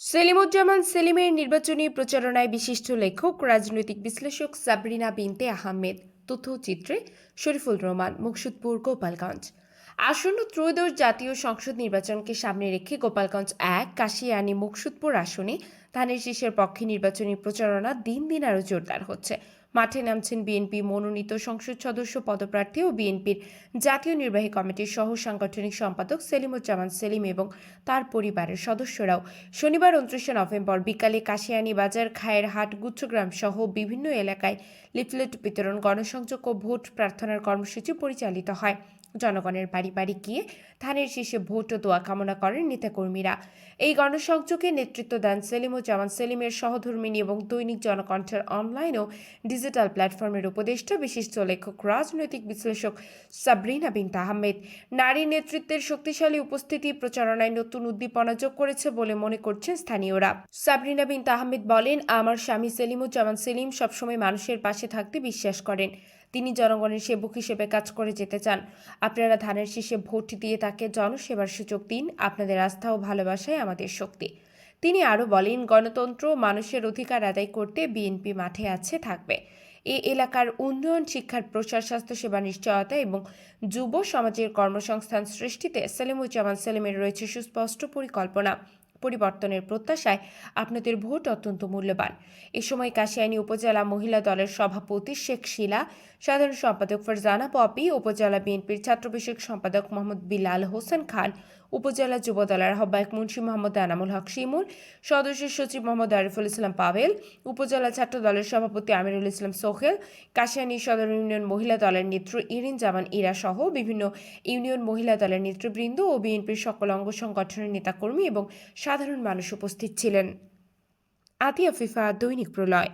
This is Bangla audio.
সেলিমুজ্জামান সেলিমের নির্বাচনী প্রচারণায় বিশিষ্ট লেখক, রাজনৈতিক বিশ্লেষক সাবরিনা বিনতে আহমেদ, তথ্যচিত্রে শরীফুল রহমান, মুকসুদপুর, গোপালগঞ্জ। আসন্ন ত্রয়োদশ জাতীয় সংসদ নির্বাচনকে সামনে রেখে গোপালগঞ্জ এক, কাশিয়ানি মুকসুদপুর আসনে ধানের শীষের পক্ষে নির্বাচনী প্রচারণা দিন দিন আরও জোরদার হচ্ছে। মাঠে নামছেন বিএনপি মনোনীত সংসদ সদস্য, পদপ্রার্থী ও বিএনপির জাতীয় নির্বাহী কমিটির সহ সাংগঠনিক সম্পাদক সেলিমুজ্জামান সেলিম এবং তার পরিবারের সদস্যরাও। শনিবার উনত্রিশে নভেম্বর বিকালে কাশিয়ানী বাজার খায়ের হাট গুচ্ছগ্রাম সহ বিভিন্ন এলাকায় লিফলেট বিতরণ, গণসংযোগ ও ভোট প্রার্থনার কর্মসূচি পরিচালিত হয়। জনগণের বাড়ি বাড়ি গিয়ে ধানের শীষে ভোট দোয়া কামনা করেন নেতাকর্মীরা। এই গণসংযোগে নেতৃত্ব দেন সেলিমুজ্জামান সেলিমের সহধর্মিনী এবং দৈনিক জনকণ্ঠের অনলাইন ও ডিজিটাল প্ল্যাটফর্মের উপদেষ্টা বিশিষ্ট লেখক রাজনৈতিক বিশ্লেষক সাবরিনা বিন আহমেদ নারী নেতৃত্বের শক্তিশালী উপস্থিতি প্রচারণায় নতুন উদ্দীপনা যোগ করেছে বলে মনে করছেন স্থানীয়রা সাবরিনা বিন আহমেদ বলেন আমার স্বামী সেলিমুজ্জামান সেলিম সবসময় মানুষের পাশে থাকতে বিশ্বাস করেন। তিনি জনগণের সেবক হিসেবে কাজ করে যেতে চান। আপনারা ধানের শীষে ভোট দিয়ে তাকে জনসেবার সুযোগ দিন। আপনাদের আস্থা ও ভালোবাসাই আমাদের শক্তি। তিনি আরও বলেন, গণতন্ত্র মানুষের অধিকার আদায় করতে বিএনপি মাঠে আছে, থাকবে। এ এলাকার উন্নয়ন, শিক্ষার প্রসার, স্বাস্থ্যসেবা নিশ্চয়তা এবং যুব সমাজের কর্মসংস্থান সৃষ্টিতে সেলিমুজ্জামান সেলিমের রয়েছে সুস্পষ্ট পরিকল্পনা। পরিবর্তনের প্রত্যাশায় আপনাদের ভোট অত্যন্ত মূল্যবান। এ সময় কাশিয়ানী উপজেলা মহিলা দলের সভাপতি শেখ শিলা, সাধারণ সম্পাদক ফারজানা পপি, উপজেলা বিএনপির ছাত্র বিষয়ক সম্পাদক মোহাম্মদ বিলাল হোসেন খান উপজেলা যুব দলের আহ্বায়ক মুন্সী মোহাম্মদ আনামুল হক শিমুল, সদস্য সচিব মোহাম্মদ আরিফুল ইসলাম পাভেল, উপজেলা ছাত্র দলের সভাপতি আমিরুল ইসলাম সোহেল, কাশিয়ানী সদর ইউনিয়ন মহিলা দলের নেত্রী ইরিন জামান ইরা সহ বিভিন্ন ইউনিয়ন মহিলা দলের নেতৃবৃন্দ ও বিএনপির সকল অঙ্গ সংগঠনের নেতাকর্মী এবং সাধারণ মানুষ উপস্থিত ছিলেন। আতিয়া ফিফা দৈনিক প্রলয়।